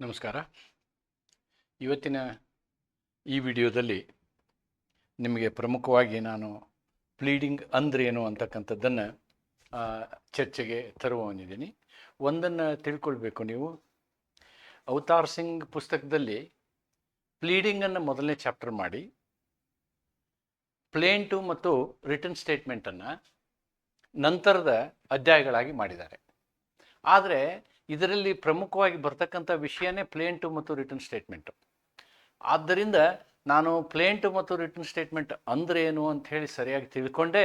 ನಮಸ್ಕಾರ. ಇವತ್ತಿನ ಈ ವಿಡಿಯೋದಲ್ಲಿ ನಿಮಗೆ ಪ್ರಮುಖವಾಗಿ ನಾನು ಪ್ಲೀಡಿಂಗ್ ಅಂದ್ರೇನು ಅಂತಕ್ಕಂಥದ್ದನ್ನು ಚರ್ಚೆಗೆ ತರುವವನಿದ್ದೀನಿ ಒಂದನ್ನು ತಿಳ್ಕೊಳ್ಬೇಕು ನೀವು. ಅವತಾರ್ ಸಿಂಗ್ ಪುಸ್ತಕದಲ್ಲಿ ಪ್ಲೀಡಿಂಗನ್ನು ಮೊದಲನೇ ಚಾಪ್ಟರ್ ಮಾಡಿ ಪ್ಲೇಂಟು ಮತ್ತು ರಿಟರ್ನ್ ಸ್ಟೇಟ್ಮೆಂಟನ್ನು ನಂತರದ ಅಧ್ಯಾಯಗಳಾಗಿ ಮಾಡಿದ್ದಾರೆ. ಆದರೆ ಇದರಲ್ಲಿ ಪ್ರಮುಖವಾಗಿ ಬರ್ತಕ್ಕಂಥ ವಿಷಯನೇ ಪ್ಲೇಂಟು ಮತ್ತು ರಿಟರ್ನ್ ಸ್ಟೇಟ್ಮೆಂಟು ಆದ್ದರಿಂದ ನಾನು ಪ್ಲೇಂಟು ಮತ್ತು ರಿಟರ್ನ್ ಸ್ಟೇಟ್ಮೆಂಟ್ ಅಂದ್ರೆ ಏನು ಅಂತ ಹೇಳಿ ಸರಿಯಾಗಿ ತಿಳ್ಕೊಂಡೆ,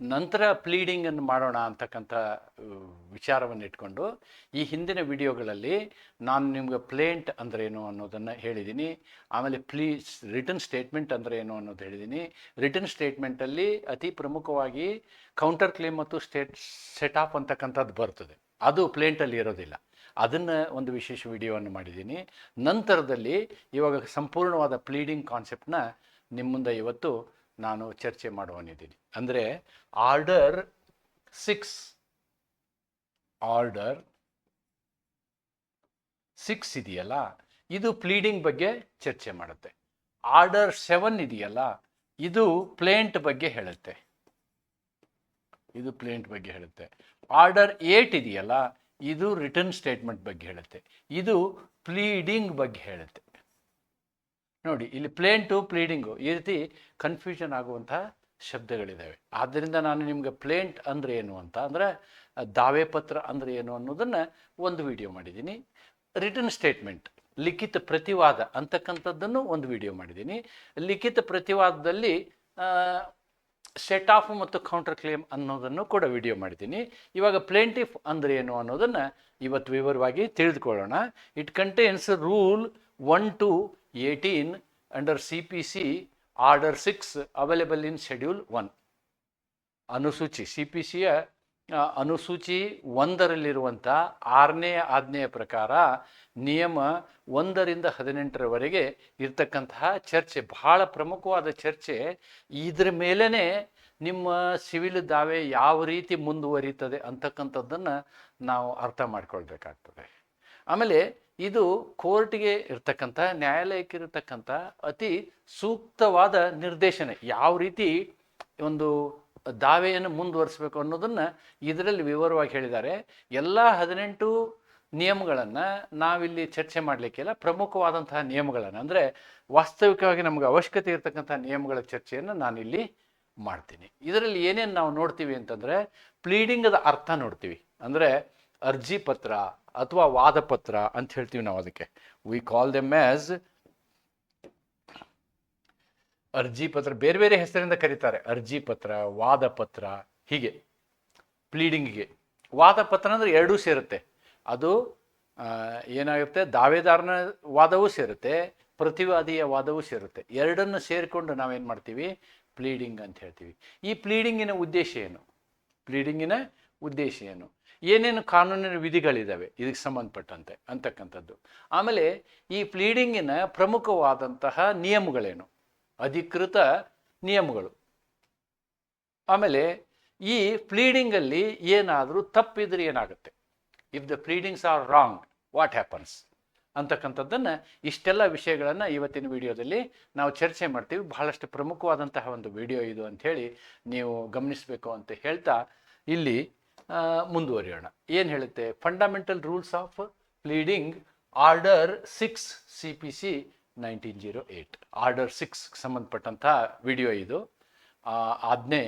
ನಂತರ ಪ್ಲೀಡಿಂಗನ್ನು ಮಾಡೋಣ ಅಂತಕ್ಕಂಥ ವಿಚಾರವನ್ನು ಇಟ್ಕೊಂಡು, ಈ ಹಿಂದಿನ ವಿಡಿಯೋಗಳಲ್ಲಿ ನಾನು ನಿಮ್ಗೆ ಪ್ಲೇಂಟ್ ಅಂದ್ರೆ ಏನು ಅನ್ನೋದನ್ನು ಹೇಳಿದ್ದೀನಿ ಆಮೇಲೆ ಪ್ಲೀಸ್ ರಿಟರ್ನ್ ಸ್ಟೇಟ್ಮೆಂಟ್ ಅಂದರೆ ಏನು ಅನ್ನೋದು ಹೇಳಿದ್ದೀನಿ ರಿಟರ್ನ್ ಸ್ಟೇಟ್ಮೆಂಟಲ್ಲಿ ಅತಿ ಪ್ರಮುಖವಾಗಿ ಕೌಂಟರ್ ಕ್ಲೇಮ್ ಮತ್ತು ಸ್ಟೇಟ್ ಸೆಟ್ ಆಫ್ ಅಂತಕ್ಕಂಥದ್ದು ಬರ್ತದೆ. ಅದು ಪ್ಲೇಂಟಲ್ಲಿ ಇರೋದಿಲ್ಲ. ಅದನ್ನು ಒಂದು ವಿಶೇಷ ವಿಡಿಯೋವನ್ನು ಮಾಡಿದ್ದೀನಿ. ನಂತರದಲ್ಲಿ ಇವಾಗ ಸಂಪೂರ್ಣವಾದ ಪ್ಲೀಡಿಂಗ್ ಕಾನ್ಸೆಪ್ಟನ್ನ ನಿಮ್ಮ ಮುಂದೆ ಇವತ್ತು ನಾನು ಚರ್ಚೆ ಮಾಡುವನಿದ್ದೀನಿ. ಅಂದರೆ ಆರ್ಡರ್ ಸಿಕ್ಸ್ ಆರ್ಡರ್ ಸಿಕ್ಸ್ ಇದೆಯಲ್ಲ? ಇದು ಪ್ಲೀಡಿಂಗ್ ಬಗ್ಗೆ ಚರ್ಚೆ ಮಾಡುತ್ತೆ. ಆರ್ಡರ್ ಸೆವೆನ್ ಇದೆಯಲ್ಲ? ಇದು ಪ್ಲೇಂಟ್ ಬಗ್ಗೆ ಹೇಳುತ್ತೆ. ಇದು ಪ್ಲೇಂಟ್ ಬಗ್ಗೆ ಹೇಳುತ್ತೆ. ಆರ್ಡರ್ ಏಟ್ ಇದೆಯಲ್ಲ, ಇದು ರಿಟರ್ನ್ ಸ್ಟೇಟ್ಮೆಂಟ್ ಬಗ್ಗೆ ಹೇಳುತ್ತೆ. ಇದು ಪ್ಲೀಡಿಂಗ್ ಬಗ್ಗೆ ಹೇಳುತ್ತೆ. ನೋಡಿ, ಇಲ್ಲಿ ಪ್ಲೇಂಟು ಪ್ಲೀಡಿಂಗು ಈ ರೀತಿ ಕನ್ಫ್ಯೂಷನ್ ಆಗುವಂತಹ ಶಬ್ದಗಳಿದ್ದಾವೆ ಆದ್ದರಿಂದ ನಾನು ನಿಮಗೆ ಪ್ಲೇಂಟ್ ಅಂದರೆ ಏನು ಅಂತ, ಅಂದರೆ ದಾವೆ ಪತ್ರ ಅಂದರೆ ಏನು ಅನ್ನೋದನ್ನು ಒಂದು ವಿಡಿಯೋ ಮಾಡಿದ್ದೀನಿ. ರಿಟರ್ನ್ ಸ್ಟೇಟ್ಮೆಂಟ್ ಲಿಖಿತ ಪ್ರತಿವಾದ ಅಂತಕ್ಕಂಥದ್ದನ್ನು ಒಂದು ವಿಡಿಯೋ ಮಾಡಿದ್ದೀನಿ. ಲಿಖಿತ ಪ್ರತಿವಾದದಲ್ಲಿ ಸೆಟ್ ಆಫ್ ಮತ್ತು ಕೌಂಟರ್ ಕ್ಲೇಮ್ ಅನ್ನೋದನ್ನು ಕೂಡ ವಿಡಿಯೋ ಮಾಡಿದ್ದೀನಿ. ಇವಾಗ ಪ್ಲೇಂಟಿಫ್ ಅಂದರೆ ಏನು ಅನ್ನೋದನ್ನು ಇವತ್ತು ವಿವರವಾಗಿ ತಿಳಿದುಕೊಳ್ಳೋಣ. It contains rule one to eighteen under C P C order six available in schedule one ಅನುಸೂಚಿ C P ಸಿಯ ಅನುಸೂಚಿ ಒಂದರಲ್ಲಿರುವಂಥ ಆರನೇ ಆಜ್ಞೆಯ ಪ್ರಕಾರ ನಿಯಮ ಒಂದರಿಂದ ಹದಿನೆಂಟರವರೆಗೆ ಇರ್ತಕ್ಕಂತಹ ಚರ್ಚೆ, ಬಹಳ ಪ್ರಮುಖವಾದ ಚರ್ಚೆ. ಇದ್ರ ಮೇಲೇ ನಿಮ್ಮ ಸಿವಿಲ್ ದಾವೆ ಯಾವ ರೀತಿ ಮುಂದುವರಿತದೆ ಅಂತಕ್ಕಂಥದ್ದನ್ನು ನಾವು ಅರ್ಥ ಮಾಡ್ಕೊಳ್ಬೇಕಾಗ್ತದೆ. ಆಮೇಲೆ ಇದು ಕೋರ್ಟ್ಗೆ ಇರ್ತಕ್ಕಂಥ, ನ್ಯಾಯಾಲಯಕ್ಕೆ ಇರತಕ್ಕಂಥ ಅತಿ ಸೂಕ್ತವಾದ ನಿರ್ದೇಶನ. ಯಾವ ರೀತಿ ಒಂದು ದಾವೆಯನ್ನು ಮುಂದುವರಿಸಬೇಕು ಅನ್ನೋದನ್ನು ಇದರಲ್ಲಿ ವಿವರವಾಗಿ ಹೇಳಿದ್ದಾರೆ. ಎಲ್ಲ ಹದಿನೆಂಟು ನಿಯಮಗಳನ್ನು ನಾವಿಲ್ಲಿ ಚರ್ಚೆ ಮಾಡಲಿಕ್ಕಿಲ್ಲ ಪ್ರಮುಖವಾದಂತಹ ನಿಯಮಗಳನ್ನು, ಅಂದರೆ ವಾಸ್ತವಿಕವಾಗಿ ನಮಗೆ ಅವಶ್ಯಕತೆ ಇರತಕ್ಕಂಥ ನಿಯಮಗಳ ಚರ್ಚೆಯನ್ನು ನಾನಿಲ್ಲಿ ಮಾಡ್ತೀನಿ. ಇದರಲ್ಲಿ ಏನೇನು ನಾವು ನೋಡ್ತೀವಿ ಅಂತಂದರೆ ಪ್ಲೀಡಿಂಗದ ಅರ್ಥ ನೋಡ್ತೀವಿ. ಅಂದರೆ ಅರ್ಜಿ ಪತ್ರ ಅಥವಾ ವಾದ ಪತ್ರ ಅಂತ ಹೇಳ್ತೀವಿ ನಾವು ಅದಕ್ಕೆ. ವಿ ಕಾಲ್ ದೆಮ್ ಆ್ಯಸ್ ಅರ್ಜಿ ಪತ್ರ, ಬೇರೆ ಬೇರೆ ಹೆಸರಿಂದ ಕರೀತಾರೆ. ಅರ್ಜಿ ಪತ್ರ, ವಾದ ಪತ್ರ, ಹೀಗೆ ಪ್ಲೀಡಿಂಗಿಗೆ ವಾದ ಪತ್ರ ಅಂದರೆ ಎರಡೂ ಸೇರುತ್ತೆ. ಅದು ಏನಾಗುತ್ತೆ? ದಾವೇದಾರನ ವಾದವೂ ಸೇರುತ್ತೆ, ಪ್ರತಿವಾದಿಯ ವಾದವೂ ಸೇರುತ್ತೆ. ಎರಡನ್ನು ಸೇರಿಕೊಂಡು ನಾವೇನು ಮಾಡ್ತೀವಿ? ಪ್ಲೀಡಿಂಗ್ ಅಂತ ಹೇಳ್ತೀವಿ. ಈ ಪ್ಲೀಡಿಂಗಿನ ಉದ್ದೇಶ ಏನು? ಪ್ಲೀಡಿಂಗಿನ ಉದ್ದೇಶ ಏನು? ಏನೇನು ಕಾನೂನಿನ ವಿಧಿಗಳಿದ್ದಾವೆ ಇದಕ್ಕೆ ಸಂಬಂಧಪಟ್ಟಂತೆ, ಅಂತಕ್ಕಂಥದ್ದು. ಆಮೇಲೆ ಈ ಪ್ಲೀಡಿಂಗಿನ ಪ್ರಮುಖವಾದಂತಹ ನಿಯಮಗಳೇನು? ಅಧಿಕೃತ ನಿಯಮಗಳು. ಆಮೇಲೆ ಈ ಫ್ಲೀಡಿಂಗಲ್ಲಿ ಏನಾದರೂ ತಪ್ಪಿದ್ರೆ ಏನಾಗುತ್ತೆ? If the pleadings are wrong what happens ಅಂತಕ್ಕಂಥದ್ದನ್ನು ಇಷ್ಟೆಲ್ಲ ವಿಷಯಗಳನ್ನು ಇವತ್ತಿನ ವಿಡಿಯೋದಲ್ಲಿ ನಾವು ಚರ್ಚೆ ಮಾಡ್ತೀವಿ. ಬಹಳಷ್ಟು ಪ್ರಮುಖವಾದಂತಹ ಒಂದು ವಿಡಿಯೋ ಇದು ಅಂಥೇಳಿ ನೀವು ಗಮನಿಸಬೇಕು ಅಂತ ಹೇಳ್ತಾ ಇಲ್ಲಿ ಮುಂದುವರಿಯೋಣ. ಏನು ಹೇಳುತ್ತೆ? Fundamental rules of pleading order six C P C nineteen zero eight order six ಸಂಬಂಧಪಟ್ಟಂಥ ವಿಡಿಯೋ ಇದು. ಆಜ್ಞೆ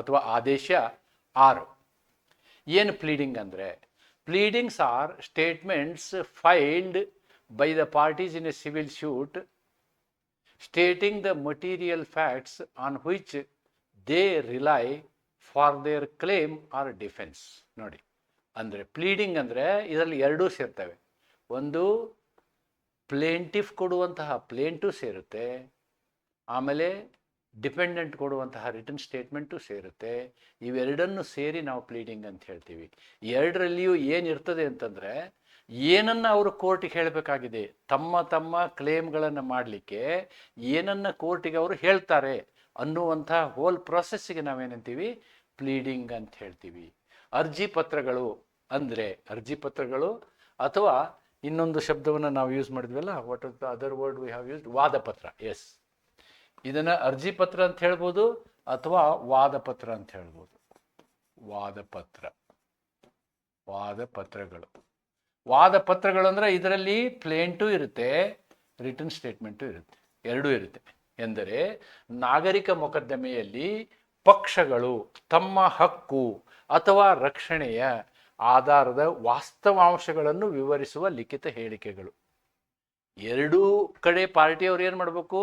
ಅಥವಾ ಆದೇಶ ಆರು. ಏನು ಪ್ಲೀಡಿಂಗ್ ಅಂದರೆ pleadings are statements filed by the parties in a civil suit stating the material facts on which they rely for their claim or defence ನೋಡಿ, ಅಂದರೆ ಪ್ಲೀಡಿಂಗ್ ಅಂದರೆ ಇದರಲ್ಲಿ ಎರಡೂ ಸೇರ್ತವೆ. ಒಂದು ಪ್ಲೇಂಟಿಫ್ ಕೊಡುವಂತಹ ಪ್ಲೇಂಟು ಸೇರುತ್ತೆ, ಆಮೇಲೆ ಡಿಪೆಂಡೆಂಟ್ ಕೊಡುವಂತಹ ರಿಟರ್ನ್ ಸ್ಟೇಟ್ಮೆಂಟು ಸೇರುತ್ತೆ. ಇವೆರಡನ್ನು ಸೇರಿ ನಾವು ಪ್ಲೀಡಿಂಗ್ ಅಂತ ಹೇಳ್ತೀವಿ. ಎರಡರಲ್ಲಿಯೂ ಏನಿರ್ತದೆ ಅಂತಂದರೆ, ಏನನ್ನು ಅವರು ಕೋರ್ಟಿಗೆ ಹೇಳಬೇಕಾಗಿದೆ, ತಮ್ಮ ತಮ್ಮ ಕ್ಲೇಮ್ಗಳನ್ನು ಮಾಡಲಿಕ್ಕೆ ಏನನ್ನು ಕೋರ್ಟಿಗೆ ಅವರು ಹೇಳ್ತಾರೆ ಅನ್ನುವಂಥ ಹೋಲ್ ಪ್ರೊಸೆಸ್ಸಿಗೆ ನಾವೇನಂತೀವಿ ಪ್ಲೀಡಿಂಗ್ ಅಂತ ಹೇಳ್ತೀವಿ. ಅರ್ಜಿ ಪತ್ರಗಳು ಅಂದರೆ, ಅರ್ಜಿ ಪತ್ರಗಳು ಅಥವಾ ಇನ್ನೊಂದು ಶಬ್ದವನ್ನು ನಾವು use ಮಾಡಿದ್ವಲ್ಲ what as the other word we have used ವಾದಪತ್ರ. Yes ಇದನ್ನು ಅರ್ಜಿ ಪತ್ರ ಅಂತ ಹೇಳ್ಬೋದು ಅಥವಾ ವಾದಪತ್ರ ಅಂತ ಹೇಳ್ಬೋದು. ವಾದಪತ್ರ. ವಾದಪತ್ರಗಳು. ವಾದಪತ್ರಗಳು ಅಂದರೆ ಇದರಲ್ಲಿ ಪ್ಲೇಂಟು ಇರುತ್ತೆ ರಿಟರ್ನ್ ಸ್ಟೇಟ್ಮೆಂಟು ಇರುತ್ತೆ. ಎರಡೂ ಇರುತ್ತೆ. ಎಂದರೆ ನಾಗರಿಕ ಮೊಕದ್ದಮೆಯಲ್ಲಿ ಪಕ್ಷಗಳು, ತಮ್ಮ ಹಕ್ಕು ಅಥವಾ ರಕ್ಷಣೆಯ ಆಧಾರದ ವಾಸ್ತವಾಂಶಗಳನ್ನು ವಿವರಿಸುವ ಲಿಖಿತ ಹೇಳಿಕೆಗಳು. ಎರಡೂ ಕಡೆ ಪಾರ್ಟಿಯವ್ರು ಏನು ಮಾಡಬೇಕು?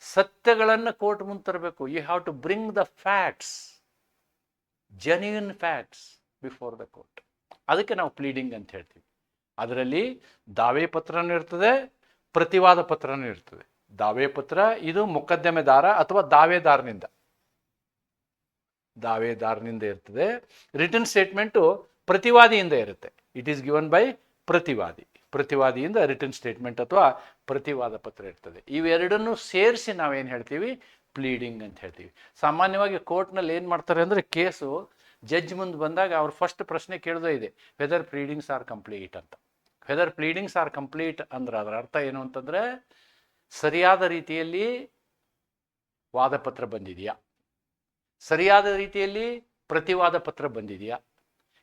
ಸತ್ಯಗಳನ್ನು ಕೋರ್ಟ್ ಮುಂದೆ ತರಬೇಕು. You have to bring the facts genuine facts before the court ಅದಕ್ಕೆ ನಾವು ಪ್ಲೀಡಿಂಗ್ ಅಂತ ಹೇಳ್ತೀವಿ. ಅದರಲ್ಲಿ ದಾವೆ ಪತ್ರನೂ ಇರ್ತದೆ, ಪ್ರತಿವಾದ ಪತ್ರನೂ ಇರ್ತದೆ. ದಾವೆ ಪತ್ರ ಇದು ಮೊಕದ್ದಮೆದಾರ ಅಥವಾ ದಾವೆದಾರನಿಂದ. ದಾವೆದಾರನಿಂದ ಇರ್ತದೆ. ರಿಟರ್ನ್ ಸ್ಟೇಟ್ಮೆಂಟು ಪ್ರತಿವಾದಿಯಿಂದ ಇರುತ್ತೆ. ಇಟ್ ಈಸ್ ಗಿವನ್ ಬೈ ಪ್ರತಿವಾದಿ. ಪ್ರತಿವಾದಿಯಿಂದ ರಿಟರ್ನ್ ಸ್ಟೇಟ್ಮೆಂಟ್ ಅಥವಾ ಪ್ರತಿವಾದ ಪತ್ರ ಇರ್ತದೆ. ಇವೆರಡನ್ನು ಸೇರಿಸಿ ನಾವೇನು ಹೇಳ್ತೀವಿ? ಪ್ಲೀಡಿಂಗ್ ಅಂತ ಹೇಳ್ತೀವಿ. ಸಾಮಾನ್ಯವಾಗಿ ಕೋರ್ಟ್ನಲ್ಲಿ ಏನು ಮಾಡ್ತಾರೆ ಅಂದರೆ ಕೇಸು ಜಡ್ಜ್ ಮುಂದೆ ಬಂದಾಗ ಅವ್ರು ಫಸ್ಟ್ ಪ್ರಶ್ನೆ ಕೇಳೋದೇ ಇದೆ. ವೆದರ್ ಪ್ಲೀಡಿಂಗ್ಸ್ ಆರ್ ಕಂಪ್ಲೀಟ್ ಅಂತ. ವೆದರ್ ಪ್ಲೀಡಿಂಗ್ಸ್ ಆರ್ ಕಂಪ್ಲೀಟ್ ಅಂದ್ರೆ ಅದರ ಅರ್ಥ ಏನು ಅಂತಂದರೆ ಸರಿಯಾದ ರೀತಿಯಲ್ಲಿ ವಾದಪತ್ರ ಬಂದಿದೆಯಾ? ಸರಿಯಾದ ರೀತಿಯಲ್ಲಿ ಪ್ರತಿವಾದ ಪತ್ರ ಬಂದಿದೆಯಾ?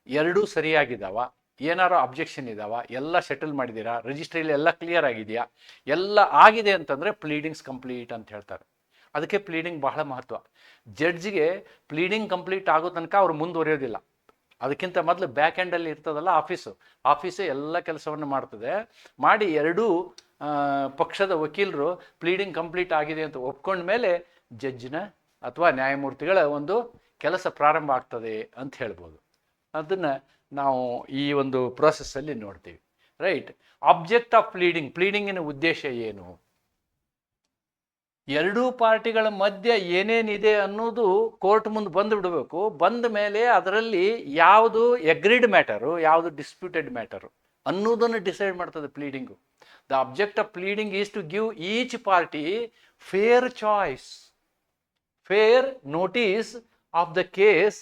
ಎರಡೂ ಸರಿಯಾಗಿದ್ದಾವ ಏನಾರು ಅಬ್ಜೆಕ್ಷನ್ ಇದಾವ? ಎಲ್ಲ ಸೆಟಲ್ ಮಾಡಿದ್ದೀರಾ ರಿಜಿಸ್ಟ್ರಿಯಲ್ಲಿ ಎಲ್ಲ ಕ್ಲಿಯರ್ ಆಗಿದೆಯಾ? ಎಲ್ಲ ಆಗಿದೆ ಅಂತಂದರೆ ಪ್ಲೀಡಿಂಗ್ಸ್ ಕಂಪ್ಲೀಟ್ ಅಂತ ಹೇಳ್ತಾರೆ. ಅದಕ್ಕೆ ಪ್ಲೀಡಿಂಗ್ ಬಹಳ ಮಹತ್ವ. ಜಡ್ಜ್ಗೆ ಪ್ಲೀಡಿಂಗ್ ಕಂಪ್ಲೀಟ್ ಆಗೋ ತನಕ ಅವ್ರು ಮುಂದುವರಿಯೋದಿಲ್ಲ. ಅದಕ್ಕಿಂತ ಮೊದಲು ಬ್ಯಾಕ್ ಹ್ಯಾಂಡಲ್ಲಿ ಇರ್ತದಲ್ಲ ಆಫೀಸು ಆಫೀಸು ಎಲ್ಲ ಕೆಲಸವನ್ನು ಮಾಡ್ತದೆ. ಮಾಡಿ ಎರಡೂ ಪಕ್ಷದ ವಕೀಲರು ಪ್ಲೀಡಿಂಗ್ ಕಂಪ್ಲೀಟ್ ಆಗಿದೆ ಅಂತ ಒಪ್ಕೊಂಡ ಮೇಲೆ ಜಡ್ಜ್ನ ಅಥವಾ ನ್ಯಾಯಮೂರ್ತಿಗಳ ಒಂದು ಕೆಲಸ ಪ್ರಾರಂಭ ಆಗ್ತದೆ ಅಂತ ಹೇಳ್ಬೋದು. ಅದನ್ನು ನಾವು ಈ ಒಂದು ಪ್ರೋಸೆಸ್ಸಲ್ಲಿ ನೋಡ್ತೀವಿ ರೈಟ್ ಆಬ್ಜೆಕ್ಟ್ ಆಫ್ ಪ್ಲೀಡಿಂಗ್ ಪ್ಲೀಡಿಂಗಿನ ಉದ್ದೇಶ ಏನು? ಎರಡೂ ಪಾರ್ಟಿಗಳ ಮಧ್ಯೆ ಏನೇನಿದೆ ಅನ್ನೋದು ಕೋರ್ಟ್ ಮುಂದೆ ಬಂದು ಬಿಡಬೇಕು ಬಂದ ಮೇಲೆ ಅದರಲ್ಲಿ ಯಾವುದು ಎಗ್ರಿಡ್ ಮ್ಯಾಟರು ಯಾವುದು ಡಿಸ್ಪ್ಯೂಟೆಡ್ ಮ್ಯಾಟರು ಅನ್ನೋದನ್ನು ಡಿಸೈಡ್ ಮಾಡ್ತದೆ pleading the object of pleading is to give each party fair choice fair notice of the case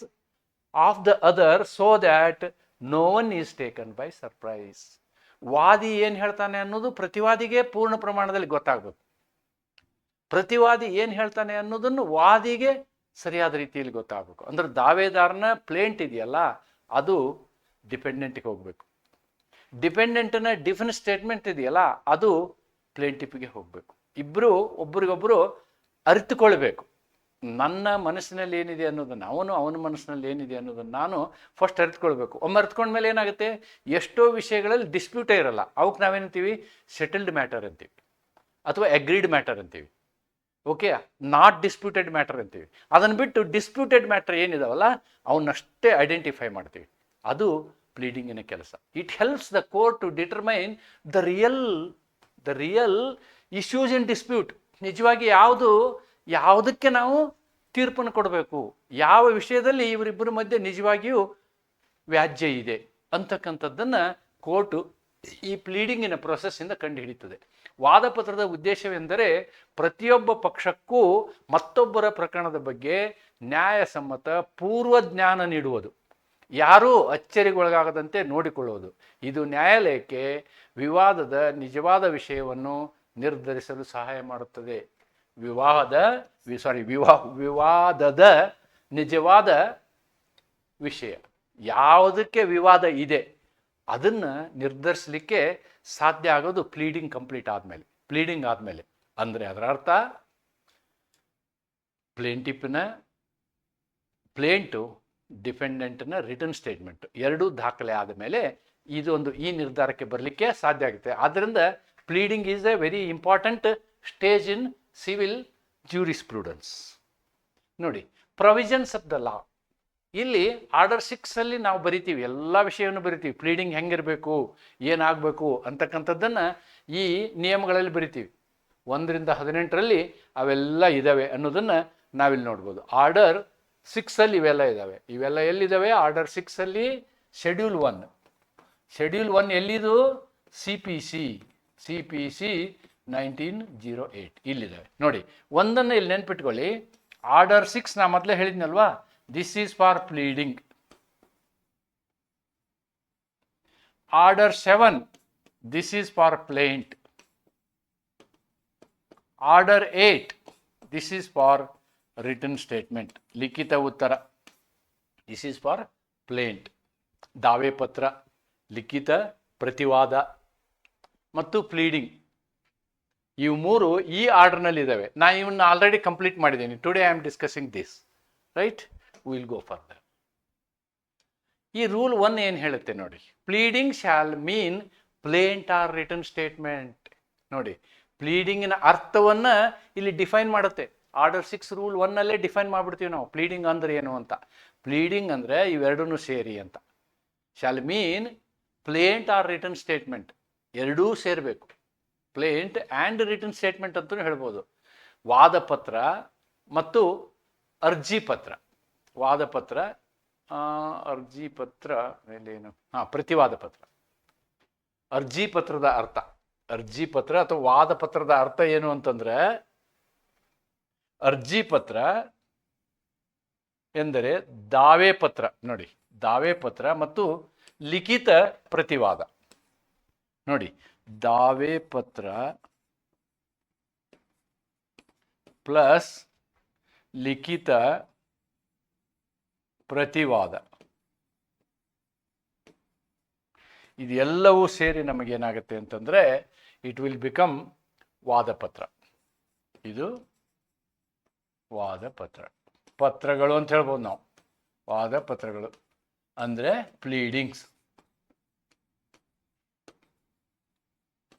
of the other so that no one is taken by surprise ವಾದಿ ಏನು ಹೇಳ್ತಾನೆ ಅನ್ನೋದು ಪ್ರತಿವಾದಿಗೆ ಪೂರ್ಣ ಪ್ರಮಾಣದಲ್ಲಿ ಗೊತ್ತಾಗಬೇಕು. ಪ್ರತಿವಾದಿ ಏನು ಹೇಳ್ತಾನೆ ಅನ್ನೋದನ್ನು ವಾದಿಗೆ ಸರಿಯಾದ ರೀತಿಯಲ್ಲಿ ಗೊತ್ತಾಗಬೇಕು. ಅಂದ್ರೆ ದಾವೇದಾರನ ಪ್ಲೇಂಟ್ ಇದೆಯಲ್ಲ, ಅದು ಡಿಪೆಂಡೆಂಟ್ಗೆ ಹೋಗಬೇಕು. ಡಿಪೆಂಡೆಂಟ್ನ ಡಿಫೆನ್ಸ್ ಸ್ಟೇಟ್ಮೆಂಟ್ ಇದೆಯಲ್ಲ, ಅದು ಪ್ಲೇಂಟಿಪ್ಗೆ ಹೋಗಬೇಕು. ಇಬ್ಬರು ಒಬ್ರಿಗೊಬ್ಬರು ಅರಿತುಕೊಳ್ಬೇಕು. ನನ್ನ ಮನಸ್ಸಿನಲ್ಲಿ ಏನಿದೆ ಅನ್ನೋದನ್ನು ಅವನು ಅವನ ಮನಸ್ಸಿನಲ್ಲಿ ಏನಿದೆ ಅನ್ನೋದನ್ನು ನಾನು ಫಸ್ಟ್ ಅರಿತ್ಕೊಳ್ಬೇಕು. ಒಮ್ಮೆ ಅರಿತುಕೊಂಡ್ಮೇಲೆ ಏನಾಗುತ್ತೆ? ಎಷ್ಟೋ ವಿಷಯಗಳಲ್ಲಿ ಡಿಸ್ಪ್ಯೂಟೇ ಇರಲ್ಲ. ಅವಕ್ಕೆ ನಾವೇನಂತೀವಿ? ಸೆಟಲ್ಡ್ ಮ್ಯಾಟರ್ ಅಂತೀವಿ. ಅಥವಾ ಅಗ್ರೀಡ್ ಮ್ಯಾಟರ್ ಅಂತೀವಿ. ಓಕೆ ನಾಟ್ ಡಿಸ್ಪ್ಯೂಟೆಡ್ ಮ್ಯಾಟರ್ ಅಂತೀವಿ. ಅದನ್ನು ಬಿಟ್ಟು ಡಿಸ್ಪ್ಯೂಟೆಡ್ ಮ್ಯಾಟರ್ ಏನಿದಾವಲ್ಲ? ಅವನ್ನಷ್ಟೇ ಐಡೆಂಟಿಫೈ ಮಾಡ್ತೀವಿ. ಅದು ಪ್ಲೀಡಿಂಗಿನ ಕೆಲಸ. It helps the court to determine the real the real issues in dispute ನಿಜವಾಗಿ ಯಾವುದು ಯಾವುದಕ್ಕೆ ನಾವು ತೀರ್ಪನ್ನು ಕೊಡಬೇಕು? ಯಾವ ವಿಷಯದಲ್ಲಿ ಇವರಿಬ್ಬರ ಮಧ್ಯೆ ನಿಜವಾಗಿಯೂ ವ್ಯಾಜ್ಯ ಇದೆ? ಅಂತಕ್ಕಂಥದ್ದನ್ನು ಕೋರ್ಟು ಈ ಪ್ಲೀಡಿಂಗಿನ ಪ್ರೊಸೆಸ್ಸಿಂದ ಕಂಡುಹಿಡಿತದೆ. ವಾದಪತ್ರದ ಉದ್ದೇಶವೆಂದರೆ ಪ್ರತಿಯೊಬ್ಬ ಪಕ್ಷಕ್ಕೂ ಮತ್ತೊಬ್ಬರ ಪ್ರಕರಣದ ಬಗ್ಗೆ ನ್ಯಾಯಸಮ್ಮತ, ಪೂರ್ವ ಜ್ಞಾನ ನೀಡುವುದು. ಯಾರೂ ಅಚ್ಚರಿಗೊಳಗಾಗದಂತೆ ನೋಡಿಕೊಳ್ಳುವುದು. ಇದು ನ್ಯಾಯಾಲಯಕ್ಕೆ ವಿವಾದದ ನಿಜವಾದ ವಿಷಯವನ್ನು ನಿರ್ಧರಿಸಲು ಸಹಾಯ ಮಾಡುತ್ತದೆ. ವಿವಾಹದ ಸಾರಿ ವಿವಾಹ, ವಿವಾದದ ನಿಜವಾದ ವಿಷಯ. ಯಾವುದಕ್ಕೆ ವಿವಾದ ಇದೆ, ಅದನ್ನು ನಿರ್ಧರಿಸಲಿಕ್ಕೆ ಸಾಧ್ಯ ಆಗೋದು ಪ್ಲೀಡಿಂಗ್ ಕಂಪ್ಲೀಟ್ ಆದಮೇಲೆ. ಪ್ಲೀಡಿಂಗ್ ಆದಮೇಲೆ. ಅಂದರೆ ಅದರ ಅರ್ಥ ಪ್ಲೇಂಟಿಪ್ನ ಪ್ಲೇಂಟು ಡಿಫೆಂಡೆಂಟ್ನ ರಿಟರ್ನ್ ಸ್ಟೇಟ್ಮೆಂಟ್ ಎರಡೂ ದಾಖಲೆ ಆದ ಮೇಲೆ ಇದೊಂದು ಈ ನಿರ್ಧಾರಕ್ಕೆ ಬರಲಿಕ್ಕೆ ಸಾಧ್ಯ ಆಗುತ್ತೆ. ಆದ್ದರಿಂದ pleading is a very important stage in civil jurisprudence. ನೋಡಿ ಪ್ರೊವಿಜನ್ಸ್ ಆಫ್ ದ ಲಾ ಇಲ್ಲಿ ಆರ್ಡರ್ ಸಿಕ್ಸಲ್ಲಿ ನಾವು ಬರಿತೀವಿ, ಎಲ್ಲ ವಿಷಯವನ್ನು ಬರಿತೀವಿ. ಪ್ಲೀಡಿಂಗ್ ಹೆಂಗಿರಬೇಕು, ಏನಾಗಬೇಕು ಅಂತಕ್ಕಂಥದ್ದನ್ನು ಈ ನಿಯಮಗಳಲ್ಲಿ ಬರಿತೀವಿ. ಒಂದರಿಂದ ಹದಿನೆಂಟರಲ್ಲಿ ಅವೆಲ್ಲ ಇದ್ದಾವೆ ಅನ್ನೋದನ್ನು ನಾವಿಲ್ಲಿ ನೋಡ್ಬೋದು. ಆರ್ಡರ್ ಸಿಕ್ಸಲ್ಲಿ ಇವೆಲ್ಲ ಇದ್ದಾವೆ ಇವೆಲ್ಲ ಎಲ್ಲಿದ್ದಾವೆ ಆರ್ಡರ್ ಸಿಕ್ಸಲ್ಲಿ schedule one schedule one ಎಲ್ಲಿದು? C P C C P C nineteen zero eight ಇಲ್ಲಿದ್ದಾವೆ ನೋಡಿ, ಒಂದನ್ನು ಇಲ್ಲಿ ನೆನ್ಪಿಟ್ಕೊಳ್ಳಿ. ಆರ್ಡರ್ ಸಿಕ್ಸ್ ನಾ ಮೊದಲೇ ಹೇಳಿದ್ನಲ್ವಾ? This is for pleading order seven this is for plaint order eight this is for written statement ಲಿಖಿತ ಉತ್ತರ this is for plaint ದಾವೆ ಪತ್ರ, ಲಿಖಿತ ಪ್ರತಿವಾದ, ಮತ್ತು ಪ್ಲೀಡಿಂಗ್ ಇವು ಮೂರು ಈ ಆರ್ಡರ್ನಲ್ಲಿ ಇದ್ದಾವೆ ನಾ ಇವನ್ನ ಆಲ್ರೆಡಿ ಕಂಪ್ಲೀಟ್ ಮಾಡಿದ್ದೀನಿ. Today I am discussing this right will go further ಈ ರೂಲ್ ಒನ್ ಏನು ಹೇಳುತ್ತೆ ನೋಡಿ. Pleading shall mean plaint or written statement ನೋಡಿ ಪ್ಲೀಡಿಂಗಿನ ಅರ್ಥವನ್ನು ಇಲ್ಲಿ ಡಿಫೈನ್ ಮಾಡುತ್ತೆ. ಆರ್ಡರ್ ಸಿಕ್ಸ್ ರೂಲ್ ಒನ್ನಲ್ಲೇ ಡಿಫೈನ್ ಮಾಡಿಬಿಡ್ತೀವಿ ನಾವು. ಪ್ಲೀಡಿಂಗ್ ಅಂದ್ರೆ ಏನು ಅಂತ? ಪ್ಲೀಡಿಂಗ್ ಅಂದರೆ ಇವೆರಡೂ ಸೇರಿ ಅಂತ. Shall mean plaint or written statement ಎರಡೂ ಸೇರಬೇಕು. ಪ್ಲೇಂಟ್ ಆ್ಯಂಡ್ ರಿಟರ್ನ್ ಸ್ಟೇಟ್ಮೆಂಟ್ ಅಂತಲೂ ಹೇಳ್ಬೋದು. ವಾದ ಪತ್ರ ಮತ್ತು ಅರ್ಜಿ ಪತ್ರ. ವಾದ ಪತ್ರ ಅರ್ಜಿ ಪತ್ರ ಮೇಲೇನು? ಹಾಂ, ಪ್ರತಿವಾದ ಪತ್ರ. ಅರ್ಜಿ ಪತ್ರದ ಅರ್ಥ. ಅರ್ಜಿ ಪತ್ರ ಅಥವಾ ವಾದ ಪತ್ರದ ಅರ್ಥ ಏನು ಅಂತಂದ್ರೆ, ಅರ್ಜಿ ಪತ್ರ ಎಂದರೆ ದಾವೆ ಪತ್ರ. ನೋಡಿ, ದಾವೆ ಪತ್ರ ಮತ್ತು ಲಿಖಿತ ಪ್ರತಿವಾದ. ನೋಡಿ ದಾವೆ ಪತ್ರ ಪ್ಲಸ್ ಲಿಖಿತ ಪ್ರತಿವಾದ. ಇದೆಲ್ಲವೂ ಸೇರಿ ನಮಗೇನಾಗುತ್ತೆ ಅಂತಂದರೆ ಇಟ್ ವಿಲ್ ಬಿಕಮ್ ವಾದಪತ್ರ. ಇದು ವಾದಪತ್ರ. ಪತ್ರಗಳು ಅಂತ ಹೇಳ್ಬೋದು ನಾವು. ವಾದಪತ್ರಗಳು. ಅಂದರೆ ಪ್ಲೀಡಿಂಗ್ಸ್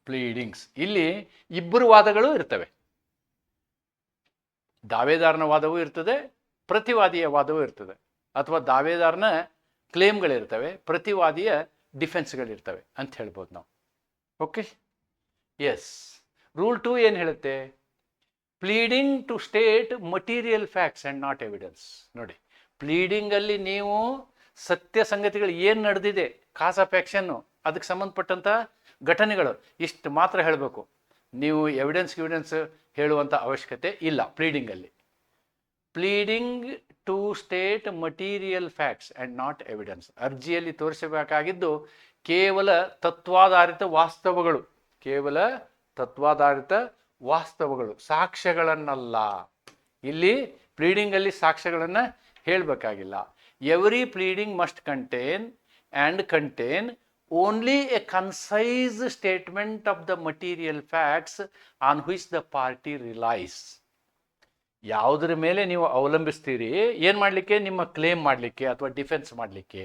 ಪ್ಲೀಡಿಂಗ್ಸ್ ಇಲ್ಲಿ ಇಬ್ಬರು ವಾದಗಳು ಇರ್ತವೆ. ದಾವೇದಾರನ ವಾದವೂ ಇರ್ತದೆ, ಪ್ರತಿವಾದಿಯ ವಾದವೂ ಇರ್ತದೆ. ಅಥವಾ ದಾವೇದಾರನ ಕ್ಲೇಮ್ಗಳಿರ್ತವೆ ಪ್ರತಿವಾದಿಯ ಡಿಫೆನ್ಸ್ಗಳಿರ್ತವೆ ಅಂತ ಹೇಳ್ಬೋದು ನಾವು. ಓಕೆ ಎಸ್ ರೂಲ್ ಟು ಏನು ಹೇಳುತ್ತೆ? Pleading to state material facts and not evidence ನೋಡಿ ಪ್ಲೀಡಿಂಗಲ್ಲಿ ನೀವು ಸತ್ಯ ಸಂಗತಿಗಳು ಏನು ನಡೆದಿದೆ ಕಾಸ್ ಆಫ್ ಆ್ಯಕ್ಷನ್ನು ಅದಕ್ಕೆ ಸಂಬಂಧಪಟ್ಟಂಥ ಘಟನೆಗಳು ಇಷ್ಟು ಮಾತ್ರ ಹೇಳಬೇಕು. ನೀವು ಎವಿಡೆನ್ಸ್ ಗಿವಿಡೆನ್ಸ್ ಹೇಳುವಂಥ ಅವಶ್ಯಕತೆ ಇಲ್ಲ ಪ್ಲೀಡಿಂಗಲ್ಲಿ pleading to state material facts and not evidence ಅರ್ಜಿಯಲ್ಲಿ ತೋರಿಸಬೇಕಾಗಿದ್ದು ಕೇವಲ ತತ್ವಾಧಾರಿತ ವಾಸ್ತವಗಳು. ಕೇವಲ ತತ್ವಾಧಾರಿತ ವಾಸ್ತವಗಳು, ಸಾಕ್ಷ್ಯಗಳನ್ನಲ್ಲ. ಇಲ್ಲಿ ಪ್ಲೀಡಿಂಗಲ್ಲಿ ಸಾಕ್ಷ್ಯಗಳನ್ನು ಹೇಳಬೇಕಾಗಿಲ್ಲ. Every pleading must contain and contain only a concise statement of the material facts on which the party relies ಯಾವುದರ ಮೇಲೆ ನೀವು ಅವಲಂಬಿಸ್ತೀರಿ, ಏನು ಮಾಡಲಿಕ್ಕೆ? ನಿಮ್ಮ ಕ್ಲೇಮ್ ಮಾಡಲಿಕ್ಕೆ ಅಥವಾ ಡಿಫೆನ್ಸ್ ಮಾಡಲಿಕ್ಕೆ.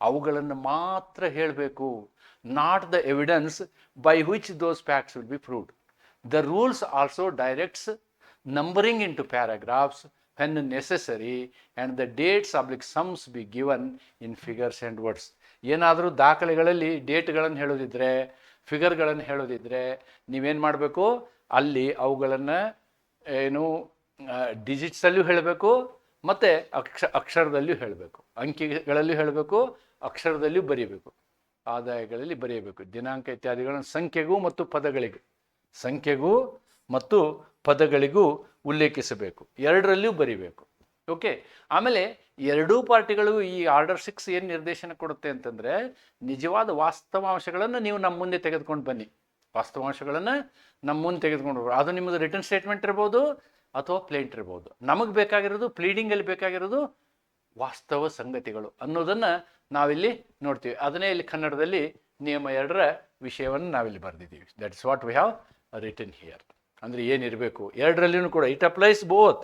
ಅವುಗಳನ್ನು ಮಾತ್ರ ಹೇಳಬೇಕು. Not the evidence by which those facts will be proved the rules also directs numbering into paragraphs when necessary and the dates oblique sums be given in figures and words ಏನಾದರೂ ದಾಖಲೆಗಳಲ್ಲಿ ಡೇಟ್ಗಳನ್ನು ಹೇಳೋದಿದ್ರೆ, ಫಿಗರ್ಗಳನ್ನು ಹೇಳೋದಿದ್ರೆ ನೀವೇನು ಮಾಡಬೇಕು? ಅಲ್ಲಿ ಅವುಗಳನ್ನು ಏನು ಡಿಜಿಟ್ಸಲ್ಲೂ ಹೇಳಬೇಕು, ಮತ್ತು ಅಕ್ಷ ಅಕ್ಷರದಲ್ಲಿಯೂ ಹೇಳಬೇಕು. ಅಂಕಿಗಳಲ್ಲೂ ಹೇಳಬೇಕು ಅಕ್ಷರದಲ್ಲಿಯೂ ಬರೀಬೇಕು. ಆದಾಯಗಳಲ್ಲಿ ಬರೆಯಬೇಕು. ದಿನಾಂಕ ಇತ್ಯಾದಿಗಳನ್ನು ಸಂಖ್ಯೆಗೂ ಮತ್ತು ಪದಗಳಿಗೂ. ಸಂಖ್ಯೆಗೂ ಮತ್ತು ಪದಗಳಿಗೂ ಉಲ್ಲೇಖಿಸಬೇಕು. ಎರಡರಲ್ಲಿಯೂ ಬರೀಬೇಕು. ಓಕೆ? ಆಮೇಲೆ ಎರಡೂ ಪಾರ್ಟಿಗಳು ಈ ಆರ್ಡರ್ ಸಿಕ್ಸ್ ಏನು ನಿರ್ದೇಶನ ಕೊಡುತ್ತೆ ಅಂತಂದರೆ ನಿಜವಾದ ವಾಸ್ತವಾಂಶಗಳನ್ನು ನೀವು ನಮ್ಮ ಮುಂದೆ ತೆಗೆದುಕೊಂಡು ಬನ್ನಿ. ವಾಸ್ತವಾಂಶಗಳನ್ನು ನಮ್ಮ ಮುಂದೆ ತೆಗೆದುಕೊಂಡು ಬರ್ಬೋದು ಅದು ನಿಮ್ಮದು ರಿಟರ್ನ್ ಸ್ಟೇಟ್ಮೆಂಟ್ ಇರ್ಬೋದು ಅಥವಾ ಪ್ಲೇಂಟ್ ಇರ್ಬೋದು. ನಮಗೆ ಬೇಕಾಗಿರೋದು ಪ್ಲೀಡಿಂಗಲ್ಲಿ ಬೇಕಾಗಿರೋದು ವಾಸ್ತವ ಸಂಗತಿಗಳು ಅನ್ನೋದನ್ನು ನಾವಿಲ್ಲಿ ನೋಡ್ತೀವಿ. ಅದನ್ನೇ ಇಲ್ಲಿ ಕನ್ನಡದಲ್ಲಿ ನಿಯಮ ಎರಡರ ವಿಷಯವನ್ನು ನಾವಿಲ್ಲಿ ಬರೆದಿದ್ದೀವಿ. That's what we have written here ಅಂದರೆ ಏನಿರಬೇಕು? ಎರಡರಲ್ಲಿಯೂ ಕೂಡ ಇಟ್ ಅಪ್ಲೈಸ್ ಬೋತ್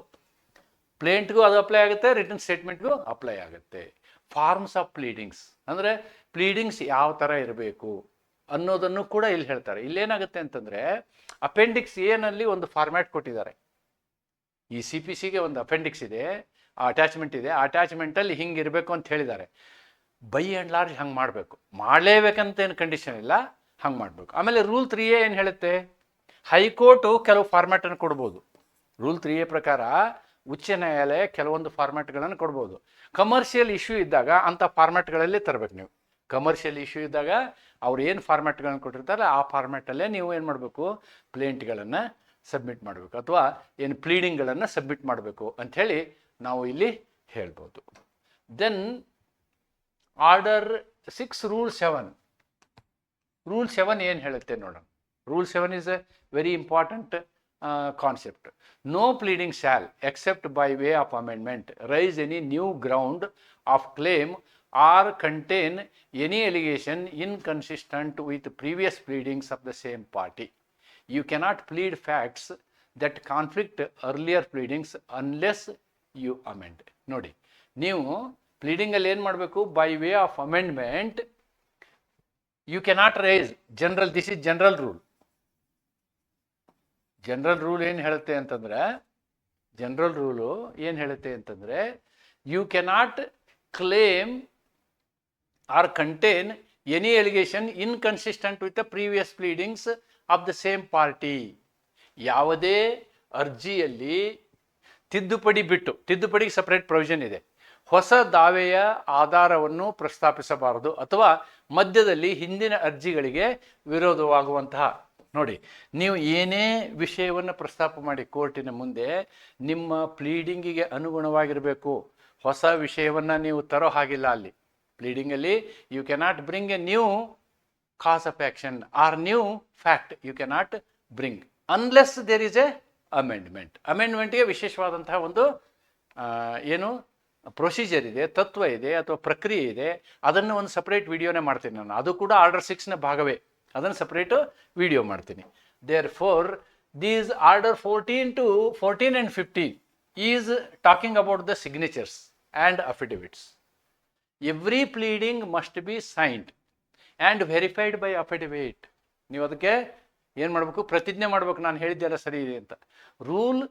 ಪ್ಲೇಂಟ್ಗೂ ಅದು ಅಪ್ಲೈ ಆಗುತ್ತೆ ರಿಟರ್ನ್ ಸ್ಟೇಟ್ಮೆಂಟ್ಗೂ ಅಪ್ಲೈ ಆಗುತ್ತೆ. ಫಾರ್ಮ್ಸ್ ಆಫ್ ಪ್ಲೀಡಿಂಗ್ಸ್ ಅಂದರೆ ಪ್ಲೀಡಿಂಗ್ಸ್ ಯಾವ ಥರ ಇರಬೇಕು ಅನ್ನೋದನ್ನು ಕೂಡ ಇಲ್ಲಿ ಹೇಳ್ತಾರೆ. ಇಲ್ಲೇನಾಗುತ್ತೆ ಅಂತಂದರೆ ಅಪೆಂಡಿಕ್ಸ್ ಏನಲ್ಲಿ ಒಂದು ಫಾರ್ಮ್ಯಾಟ್ ಕೊಟ್ಟಿದ್ದಾರೆ. ಈ ಸಿ ಪಿ ಸಿಗೆ ಒಂದು ಅಪೆಂಡಿಕ್ಸ್ ಇದೆ, ಆ ಅಟ್ಯಾಚ್ಮೆಂಟ್ ಇದೆ. ಆ ಅಟ್ಯಾಚ್ಮೆಂಟಲ್ಲಿ ಹಿಂಗೆ ಇರಬೇಕು ಅಂತ ಹೇಳಿದ್ದಾರೆ. ಬೈ ಆ್ಯಂಡ್ ಲಾರ್ಜ್ ಹಂಗೆ ಮಾಡಬೇಕು. ಮಾಡಲೇಬೇಕಂತ ಏನು ಕಂಡೀಷನ್ ಇಲ್ಲ, ಹಂಗೆ ಮಾಡಬೇಕು. ಆಮೇಲೆ ರೂಲ್ ತ್ರೀ ಏನು ಹೇಳುತ್ತೆ? ಹೈಕೋರ್ಟು ಕೆಲವು ಫಾರ್ಮ್ಯಾಟನ್ನು ಕೊಡ್ಬೋದು. ರೂಲ್ ತ್ರೀ ಎ ಪ್ರಕಾರ ಉಚ್ಚ ನ್ಯಾಯಾಲಯ ಕೆಲವೊಂದು ಫಾರ್ಮ್ಯಾಟ್ಗಳನ್ನು ಕೊಡ್ಬೋದು. ಕಮರ್ಷಿಯಲ್ ಇಶ್ಯೂ ಇದ್ದಾಗ ಅಂಥ ಫಾರ್ಮ್ಯಾಟ್ಗಳಲ್ಲಿ ತರಬೇಕು ನೀವು. ಕಮರ್ಷಿಯಲ್ ಇಶ್ಯೂ ಇದ್ದಾಗ ಅವ್ರು ಏನು ಫಾರ್ಮ್ಯಾಟ್ಗಳನ್ನು ಕೊಟ್ಟಿರ್ತಾರೆ ಆ ಫಾರ್ಮ್ಯಾಟಲ್ಲೇ ನೀವು ಏನು ಮಾಡಬೇಕು? ಪ್ಲೇಂಟ್ಗಳನ್ನು ಸಬ್ಮಿಟ್ ಮಾಡಬೇಕು ಅಥವಾ ಏನು ಪ್ಲೀಡಿಂಗ್ಗಳನ್ನು ಸಬ್ಮಿಟ್ ಮಾಡಬೇಕು ಅಂಥೇಳಿ ನಾವು ಇಲ್ಲಿ ಹೇಳ್ಬೋದು. Then order six rule seven. Rule seven ಏನು ಹೇಳುತ್ತೆ ನೋಡೋಣ. Rule seven is a very important concept no pleading shall except by way of amendment raise any new ground of claim or contain any allegation inconsistent with previous pleadings of the same party you cannot plead facts that conflict earlier pleadings unless you amend ನೋಡಿ ನೀವು ಪ್ಲೀಡಿಂಗಲ್ಲಿ ಏನು ಮಾಡಬೇಕು by way of amendment you cannot raise general this is general rule General rule ಏನು ಹೇಳುತ್ತೆ ಅಂತಂದ್ರೆ general rule ಏನು ಹೇಳುತ್ತೆ ಅಂತಂದ್ರೆ you cannot claim or contain any allegation inconsistent with the previous pleadings of the same party ಯಾವುದೇ ಅರ್ಜಿಯಲ್ಲಿ ತಿದ್ದುಪಡಿ ಬಿಟ್ಟು, ತಿದ್ದುಪಡಿಗೆ ಸಪ್ರೇಟ್ ಪ್ರೊವಿಷನ್ ಇದೆ. ಹೊಸ ದಾವೆಯ ಆಧಾರವನ್ನು ಪ್ರಸ್ತಾಪಿಸಬಾರದು ಅಥವಾ ಮಧ್ಯದಲ್ಲಿ ಹಿಂದಿನ ಅರ್ಜಿಗಳಿಗೆ ವಿರೋಧವಾಗುವಂತಹ ನೋಡಿ, ನೀವು ಏನೇ ವಿಷಯವನ್ನು ಪ್ರಸ್ತಾಪ ಮಾಡಿ ಕೋರ್ಟಿನ ಮುಂದೆ, ನಿಮ್ಮ ಪ್ಲೀಡಿಂಗಿಗೆ ಅನುಗುಣವಾಗಿರಬೇಕು. ಹೊಸ ವಿಷಯವನ್ನು ನೀವು ತರೋ ಹಾಗಿಲ್ಲ ಅಲ್ಲಿ. ಪ್ಲೀಡಿಂಗಲ್ಲಿ you cannot bring a new cause of action or new fact you cannot bring unless there is a amendment ಅಮೆಂಡ್ಮೆಂಟ್ಗೆ ವಿಶೇಷವಾದಂತಹ ಒಂದು ಏನು ಪ್ರೊಸೀಜರ್ ಇದೆ, ತತ್ವ ಇದೆ, ಅಥವಾ ಪ್ರಕ್ರಿಯೆ ಇದೆ. ಅದನ್ನು ಒಂದು ಸಪ್ರೇಟ್ ವಿಡಿಯೋನೇ ಮಾಡ್ತೀನಿ ನಾನು. ಅದು ಕೂಡ ಆರ್ಡರ್ ಸಿಕ್ಸ್ನ ಭಾಗವೇ. ಅದನ್ನು ಸಪ್ರೇಟು ವಿಡಿಯೋ ಮಾಡ್ತೀನಿ. Therefore these order fourteen to fourteen and fifteen is talking about the signatures and affidavits every pleading must be signed and verified by affidavit ನೀವು ಅದಕ್ಕೆ ಏನು ಮಾಡಬೇಕು? ಪ್ರತಿಜ್ಞೆ ಮಾಡಬೇಕು. ನಾನು ಹೇಳಿದ್ದೆಲ್ಲ ಸರಿ ಇದೆ ಅಂತ. Rule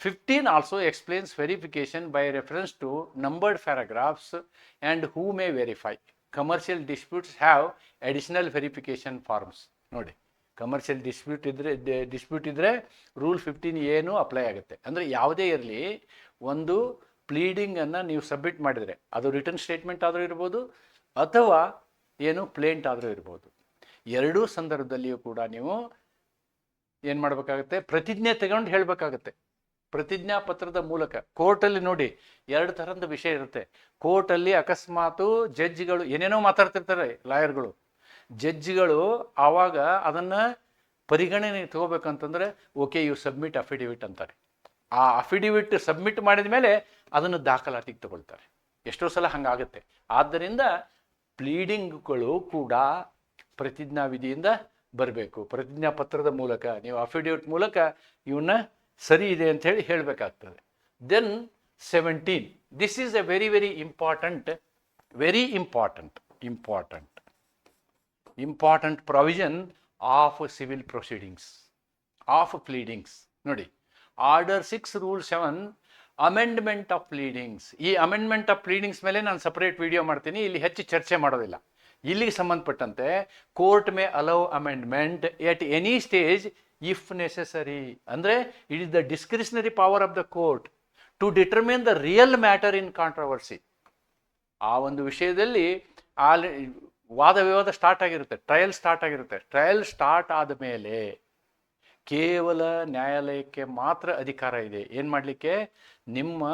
fifteen also explains verification by reference to numbered paragraphs and who may verify commercial disputes have additional verification forms ನೋಡಿ ಕಮರ್ಷಿಯಲ್ ಡಿಸ್ಪ್ಯೂಟ್ ಇದ್ದರೆ ಡಿಸ್ಪ್ಯೂಟ್ ಇದ್ದರೆ ರೂಲ್ ಫಿಫ್ಟೀನ್ ಏನು ಅಪ್ಲೈ ಆಗುತ್ತೆ. ಅಂದರೆ ಯಾವುದೇ ಇರಲಿ, ಒಂದು ಪ್ಲೀಡಿಂಗನ್ನು ನೀವು ಸಬ್ಮಿಟ್ ಮಾಡಿದರೆ, ಅದು ರಿಟರ್ನ್ ಸ್ಟೇಟ್ಮೆಂಟ್ ಆದರೂ ಇರ್ಬೋದು, ಅಥವಾ ಏನು ಪ್ಲೇಂಟ್ ಆದರೂ ಇರ್ಬೋದು. ಎರಡೂ ಸಂದರ್ಭದಲ್ಲಿಯೂ ಕೂಡ ನೀವು ಏನು ಮಾಡಬೇಕಾಗುತ್ತೆ? ಪ್ರತಿಜ್ಞೆ ತಗೊಂಡು ಹೇಳಬೇಕಾಗತ್ತೆ. ಪ್ರತಿಜ್ಞಾ ಪತ್ರದ ಮೂಲಕ. ಕೋರ್ಟಲ್ಲಿ ನೋಡಿ, ಎರಡು ಥರದ ವಿಷಯ ಇರುತ್ತೆ. ಕೋರ್ಟಲ್ಲಿ ಅಕಸ್ಮಾತು ಜಡ್ಜ್ಗಳು, ಏನೇನೋ ಮಾತಾಡ್ತಿರ್ತಾರೆ ಲಾಯರ್ಗಳು. ಜಡ್ಜ್ಗಳು ಆವಾಗ ಅದನ್ನು ಪರಿಗಣನೆ ತಗೋಬೇಕಂತಂದ್ರೆ, ಓಕೆ ಯು ಸಬ್ಮಿಟ್ ಅಫಿಡವಿಟ್ ಅಂತಾರೆ. ಆ ಅಫಿಡವಿಟ್ ಸಬ್ಮಿಟ್ ಮಾಡಿದ ಮೇಲೆ ಅದನ್ನು ದಾಖಲಾತಿಗೆ ತಗೊಳ್ತಾರೆ. ಎಷ್ಟೋ ಸಲ ಹಂಗಾಗುತ್ತೆ. ಆದ್ದರಿಂದ ಪ್ಲೀಡಿಂಗ್ಗಳು ಕೂಡ ಪ್ರತಿಜ್ಞಾ ವಿಧಿಯಿಂದ ಬರಬೇಕು. ಪ್ರತಿಜ್ಞಾ ಪತ್ರದ ಮೂಲಕ, ನೀವು ಅಫಿಡವಿಟ್ ಮೂಲಕ ಇವನ್ನ ಸರಿ ಇದೆ ಅಂತ ಹೇಳಿ ಹೇಳಬೇಕಾಗ್ತದೆ. Then seventeen this is a very very important very important important important provision of civil proceedings of pleadings ನೋಡಿ order six rule seven amendment of pleadings ಈ ಅಮೆಂಡ್ಮೆಂಟ್ ಆಫ್ ಪ್ಲೀಡಿಂಗ್ಸ್ ಮೇಲೆ ನಾನು ಸಪ್ರೇಟ್ ವಿಡಿಯೋ ಮಾಡ್ತೀನಿ, ಇಲ್ಲಿ ಹೆಚ್ಚು ಚರ್ಚೆ ಮಾಡೋದಿಲ್ಲ. ಇಲ್ಲಿಗೆ ಸಂಬಂಧಪಟ್ಟಂತೆ court may allow amendment at any stage if necessary ಅಂದರೆ it is the discretionary power of the court to determine the real matter in controversy ಆ ಒಂದು ವಿಷಯದಲ್ಲಿ ಆ ವಾದ ವಿವಾದ ಸ್ಟಾರ್ಟ್ ಆಗಿರುತ್ತೆ ಟ್ರಯಲ್ ಸ್ಟಾರ್ಟ್ ಆಗಿರುತ್ತೆ. ಟ್ರಯಲ್ ಸ್ಟಾರ್ಟ್ ಆದ ಮೇಲೆ ಕೇವಲ ನ್ಯಾಯಾಲಯಕ್ಕೆ ಮಾತ್ರ ಅಧಿಕಾರ ಇದೆ. ಏನು ಮಾಡಲಿಕ್ಕೆ? ನಿಮ್ಮ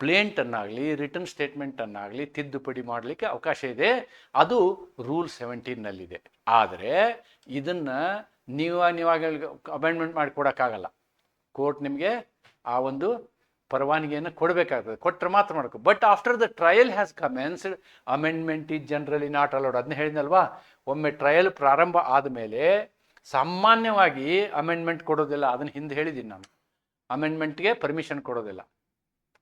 ಪ್ಲೇಂಟನ್ನಾಗಲಿ ರಿಟರ್ನ್ ಸ್ಟೇಟ್ಮೆಂಟನ್ನಾಗಲಿ ತಿದ್ದುಪಡಿ ಮಾಡಲಿಕ್ಕೆ ಅವಕಾಶ ಇದೆ. ಅದು ರೂಲ್ ಸೆವೆಂಟೀನ್ನಲ್ಲಿದೆ ಆದರೆ ಇದನ್ನು ನೀವು ನೀವಾಗ ಅಮೆಂಡ್ಮೆಂಟ್ ಮಾಡಿ ಕೊಡೋಕ್ಕಾಗಲ್ಲ. ಕೋರ್ಟ್ ನಿಮಗೆ ಆ ಒಂದು ಪರವಾನಗಿಯನ್ನು ಕೊಡಬೇಕಾಗ್ತದೆ. ಕೊಟ್ಟರೆ ಮಾತ್ರ ಮಾಡಬೇಕು but after the trial has commenced amendment is generally not allowed ಅದನ್ನ ಹೇಳಿದ್ನಲ್ವಾ? ಒಮ್ಮೆ ಟ್ರಯಲ್ ಪ್ರಾರಂಭ ಆದಮೇಲೆ ಸಾಮಾನ್ಯವಾಗಿ ಅಮೆಂಡ್ಮೆಂಟ್ ಕೊಡೋದಿಲ್ಲ. ಅದನ್ನು ಹಿಂದೆ ಹೇಳಿದ್ದೀನಿ ನಾನು. ಅಮೆಂಡ್ಮೆಂಟ್ಗೆ ಪರ್ಮಿಷನ್ ಕೊಡೋದಿಲ್ಲ.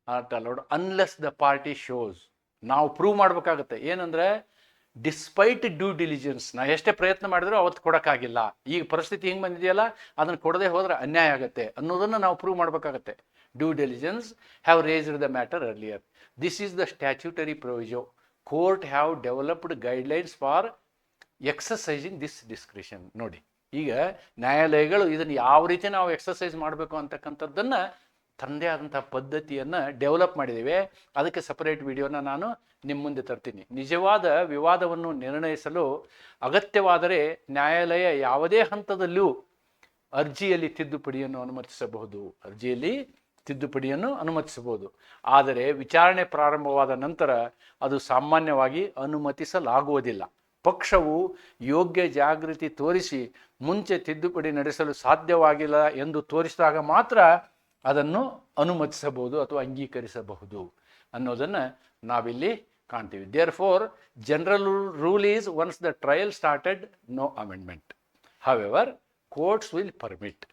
Not allowed unless the party shows ನಾವು ಪ್ರೂವ್ ಮಾಡಬೇಕಾಗುತ್ತೆ. ಏನಂದರೆ ಡಿಸ್ಪೈಟ್ ಡ್ಯೂ ಡಿಲಿಜೆನ್ಸ್ ನಾ ಎಷ್ಟೇ ಪ್ರಯತ್ನ ಮಾಡಿದ್ರು ಅವತ್ತು ಕೊಡೋಕ್ಕಾಗಿಲ್ಲ. ಈಗ ಪರಿಸ್ಥಿತಿ ಹಿಂಗೆ ಬಂದಿದೆಯಲ್ಲ? ಅದನ್ನು ಕೊಡದೆ ಹೋದರೆ ಅನ್ಯಾಯ ಆಗುತ್ತೆ. ಅನ್ನೋದನ್ನು ನಾವು ಪ್ರೂವ್ ಮಾಡಬೇಕಾಗತ್ತೆ. Due diligence have raised the matter earlier this is the statutory proviso court have developed guidelines for exercising this discretion ನೋಡಿ, ಈಗ ನ್ಯಾಯಾಲಯಗಳು ಇದನ್ನು ಯಾವ ರೀತಿ ನಾವು ಎಕ್ಸಸೈಸ್ ಮಾಡಬೇಕು ಅಂತಕ್ಕಂಥದ್ದನ್ನು ತನ್ನದೇ ಆದಂಥ ಪದ್ಧತಿಯನ್ನು ಡೆವಲಪ್ ಮಾಡಿದ್ದೇವೆ. ಅದಕ್ಕೆ ಸಪರೇಟ್ ವಿಡಿಯೋನ ನಾನು ನಿಮ್ಮ ಮುಂದೆ ತರ್ತೀನಿ. ನಿಜವಾದ ವಿವಾದವನ್ನು ನಿರ್ಣಯಿಸಲು ಅಗತ್ಯವಾದರೆ ನ್ಯಾಯಾಲಯ ಯಾವುದೇ ಹಂತದಲ್ಲೂ ಅರ್ಜಿಯಲ್ಲಿ ತಿದ್ದುಪಡಿಯನ್ನು ಅನುಮತಿಸಬಹುದು. ಅರ್ಜಿಯಲ್ಲಿ ತಿದ್ದುಪಡಿಯನ್ನು ಅನುಮತಿಸಬಹುದು. ಆದರೆ ವಿಚಾರಣೆ ಪ್ರಾರಂಭವಾದ ನಂತರ ಅದು ಸಾಮಾನ್ಯವಾಗಿ ಅನುಮತಿಸಲಾಗುವುದಿಲ್ಲ. ಪಕ್ಷವು ಯೋಗ್ಯ ಜಾಗೃತಿ ತೋರಿಸಿ ಮುಂಚೆ ತಿದ್ದುಪಡಿ ನಡೆಸಲು ಸಾಧ್ಯವಾಗಿಲ್ಲ ಎಂದು ತೋರಿಸಿದಾಗ ಮಾತ್ರ ಅದನ್ನು ಅನುಮತಿಸಬಹುದು ಅಥವಾ ಅಂಗೀಕರಿಸಬಹುದು ಅನ್ನೋದನ್ನು ನಾವಿಲ್ಲಿ ಕಾಣ್ತೀವಿ. Therefore general rule is once the trial started no amendment However, ever courts will permit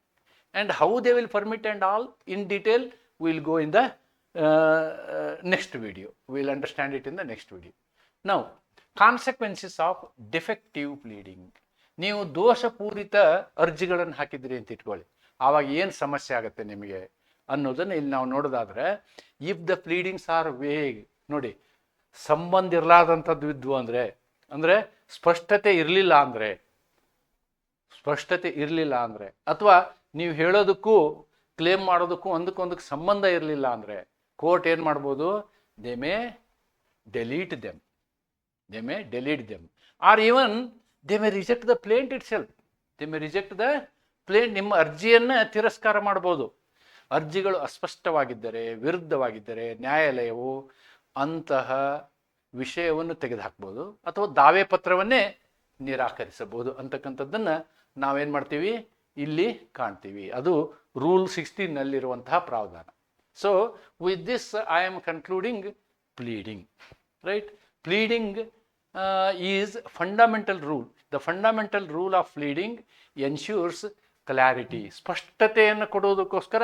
and how they will permit and all in detail will go in the next next will understand it in the next next video. Now, of defective pleading. ನೀವು ದೋಷಪೂರಿತ ಅರ್ಜಿಗಳನ್ನು ಹಾಕಿದ್ರಿ ಅಂತ ಇಟ್ಕೊಳ್ಳಿ. ಆವಾಗ ಏನು ಸಮಸ್ಯೆ ಆಗುತ್ತೆ ನಿಮಗೆ? ಅನ್ನೋದನ್ನು ಇಲ್ಲಿ ನಾವು ನೋಡೋದಾದ್ರೆ if the pleadings are vague ನೋಡಿ, ಸಂಬಂಧ ಇರಲಾರ್ದಂಥದ್ದು ಇದ್ವು ಅಂದರೆ ಅಂದರೆ ಸ್ಪಷ್ಟತೆ ಇರಲಿಲ್ಲ ಅಂದರೆ, ಸ್ಪಷ್ಟತೆ ಇರಲಿಲ್ಲ ಅಂದರೆ, ಅಥವಾ ನೀವು ಹೇಳೋದಕ್ಕೂ ಕ್ಲೇಮ್ ಮಾಡೋದಕ್ಕೂ ಒಂದಕ್ಕೊಂದಕ್ಕೆ ಸಂಬಂಧ ಇರಲಿಲ್ಲ ಅಂದರೆ ಕೋರ್ಟ್ ಏನು ಮಾಡ್ಬೋದು? They may delete them they may delete them or even they may reject the plaint itself they may reject the plaint ನಿಮ್ಮ ಅರ್ಜಿಯನ್ನು ತಿರಸ್ಕಾರ ಮಾಡ್ಬೋದು. ಅರ್ಜಿಗಳು ಅಸ್ಪಷ್ಟವಾಗಿದ್ದರೆ, ವಿರುದ್ಧವಾಗಿದ್ದರೆ ನ್ಯಾಯಾಲಯವು ಅಂತಹ ವಿಷಯವನ್ನು ತೆಗೆದುಹಾಕ್ಬೋದು ಅಥವಾ ದಾವೆ ಪತ್ರವನ್ನೇ ನಿರಾಕರಿಸಬಹುದು ಅಂತಕ್ಕಂಥದ್ದನ್ನು ನಾವೇನು ಮಾಡ್ತೀವಿ? ಇಲ್ಲಿ ಕಾಣ್ತೀವಿ. ಅದು ರೂಲ್ ಸಿಕ್ಸ್ಟೀನ್ನಲ್ಲಿರುವಂತಹ ಪ್ರಾವಧಾನ. So with this I am concluding pleading right pleading is fundamental rule the fundamental rule of pleading ensures clarity ಸ್ಪಷ್ಟತೆಯನ್ನು ಕೊಡುವುದಕ್ಕೋಸ್ಕರ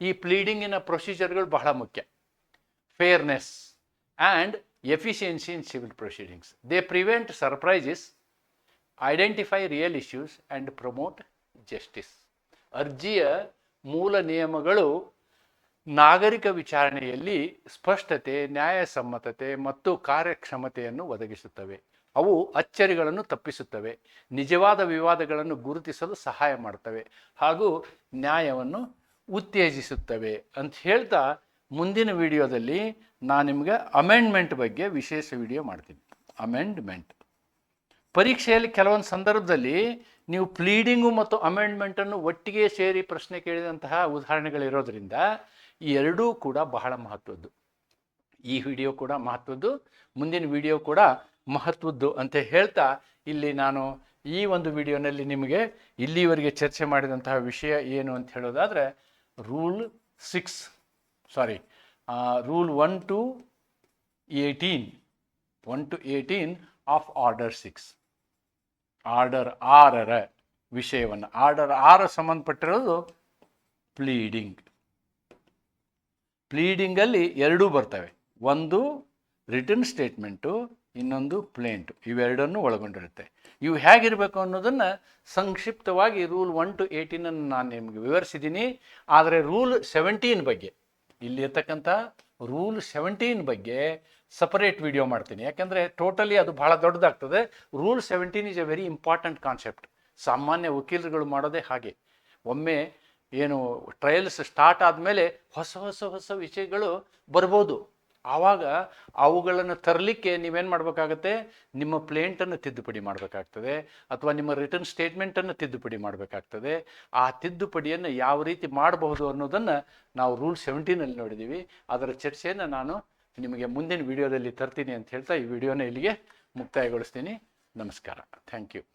ಈ ಪ್ಲೀಡಿಂಗಿನ ಪ್ರೊಸೀಜರ್ಗಳು ಬಹಳ ಮುಖ್ಯ. Fairness and efficiency in civil proceedings they prevent surprises identify real issues and promote justice ಅರ್ಜಿಯ ಮೂಲ ನಿಯಮಗಳು ನಾಗರಿಕ ವಿಚಾರಣೆಯಲ್ಲಿ ಸ್ಪಷ್ಟತೆ, ನ್ಯಾಯಸಮ್ಮತತೆ ಮತ್ತು ಕಾರ್ಯಕ್ಷಮತೆಯನ್ನು ಒದಗಿಸುತ್ತವೆ. ಅವು ಅಚ್ಚರಿಗಳನ್ನು ತಪ್ಪಿಸುತ್ತವೆ, ನಿಜವಾದ ವಿವಾದಗಳನ್ನು ಗುರುತಿಸಲು ಸಹಾಯ ಮಾಡುತ್ತವೆ ಹಾಗೂ ನ್ಯಾಯವನ್ನು ಉತ್ತೇಜಿಸುತ್ತವೆ ಅಂತ ಹೇಳ್ತಾ ಮುಂದಿನ ವಿಡಿಯೋದಲ್ಲಿ ನಾನು ನಿಮಗೆ ಅಮೆಂಡ್ಮೆಂಟ್ ಬಗ್ಗೆ ವಿಶೇಷ ವಿಡಿಯೋ ಮಾಡ್ತೀನಿ. ಅಮೆಂಡ್ಮೆಂಟ್ ಪರೀಕ್ಷೆಯಲ್ಲಿ ಕೆಲವೊಂದು ಸಂದರ್ಭದಲ್ಲಿ ನೀವು ಪ್ಲೀಡಿಂಗು ಮತ್ತು ಅಮೆಂಡ್ಮೆಂಟನ್ನು ಒಟ್ಟಿಗೆ ಸೇರಿ ಪ್ರಶ್ನೆ ಕೇಳಿದಂತಹ ಉದಾಹರಣೆಗಳಿರೋದ್ರಿಂದ ಈ ಎರಡೂ ಕೂಡ ಬಹಳ ಮಹತ್ವದ್ದು. ಈ ವಿಡಿಯೋ ಕೂಡ ಮಹತ್ವದ್ದು, ಮುಂದಿನ ವಿಡಿಯೋ ಕೂಡ ಮಹತ್ವದ್ದು ಅಂತ ಹೇಳ್ತಾ ಇಲ್ಲಿ ನಾನು ಈ ಒಂದು ವಿಡಿಯೋನಲ್ಲಿ ನಿಮಗೆ ಇಲ್ಲಿವರೆಗೆ ಚರ್ಚೆ ಮಾಡಿದಂತಹ ವಿಷಯ ಏನು ಅಂತ ಹೇಳೋದಾದರೆ rule six sorry rule one to eighteen one to eighteen of order six order ಆರರ ವಿಷಯವನ್ನು ಆರ್ಡರ್ ಆರ ಸಂಬಂಧಪಟ್ಟಿರೋದು ಪ್ಲೀಡಿಂಗ್ ಪ್ಲೀಡಿಂಗಲ್ಲಿ ಎರಡೂ ಬರ್ತವೆ. ಒಂದು ರಿಟರ್ನ್ ಸ್ಟೇಟ್ಮೆಂಟು ಇನ್ನೊಂದು ಪ್ಲೇಂಟು ಇವೆರಡನ್ನು ಒಳಗೊಂಡಿರುತ್ತೆ. ಇವು ಹೇಗಿರಬೇಕು ಅನ್ನೋದನ್ನು ಸಂಕ್ಷಿಪ್ತವಾಗಿ ರೂಲ್ ಒನ್ ಟು ಏಯ್ಟೀನನ್ನು ನಾನು ನಿಮಗೆ ವಿವರಿಸಿದ್ದೀನಿ ಆದರೆ ರೂಲ್ ಸೆವೆಂಟೀನ್ ಬಗ್ಗೆ, ಇಲ್ಲಿರ್ತಕ್ಕಂಥ ರೂಲ್ ಸೆವೆಂಟೀನ್ ಬಗ್ಗೆ ಸಪರೇಟ್ ವಿಡಿಯೋ ಮಾಡ್ತೀನಿ. ಯಾಕೆಂದರೆ ಟೋಟಲಿ ಅದು ಬಹಳ ದೊಡ್ಡದಾಗ್ತದೆ. Rule seventeen is a very important concept ಸಾಮಾನ್ಯ ವಕೀಲರುಗಳು ಮಾಡೋದೇ ಹಾಗೆ. ಒಮ್ಮೆ ಏನು ಟ್ರಯಲ್ಸ್ ಸ್ಟಾರ್ಟ್ ಆದಮೇಲೆ ಹೊಸ ಹೊಸ ಹೊಸ ವಿಷಯಗಳು ಬರ್ಬೋದು. ಆವಾಗ ಅವುಗಳನ್ನು ತರಲಿಕ್ಕೆ ನೀವೇನು ಮಾಡಬೇಕಾಗತ್ತೆ? ನಿಮ್ಮ ಪ್ಲೇಂಟನ್ನು ತಿದ್ದುಪಡಿ ಮಾಡಬೇಕಾಗ್ತದೆ, ಅಥವಾ ನಿಮ್ಮ ರಿಟರ್ನ್ ಸ್ಟೇಟ್ಮೆಂಟನ್ನು ತಿದ್ದುಪಡಿ ಮಾಡಬೇಕಾಗ್ತದೆ. ಆ ತಿದ್ದುಪಡಿಯನ್ನು ಯಾವ ರೀತಿ ಮಾಡಬಹುದು ಅನ್ನೋದನ್ನು ನಾವು ರೂಲ್ ಸೆವೆಂಟೀನಲ್ಲಿ ನೋಡಿದ್ದೀವಿ ಅದರ ಚರ್ಚೆಯನ್ನು ನಾನು ನಿಮಗೆ ಮುಂದಿನ ವಿಡಿಯೋದಲ್ಲಿ ತರ್ತೀನಿ ಅಂತ ಹೇಳ್ತಾ ಈ ವಿಡಿಯೋನ ಇಲ್ಲಿಗೆ ಮುಕ್ತಾಯಗೊಳಿಸ್ತೀನಿ. ನಮಸ್ಕಾರ. Thank you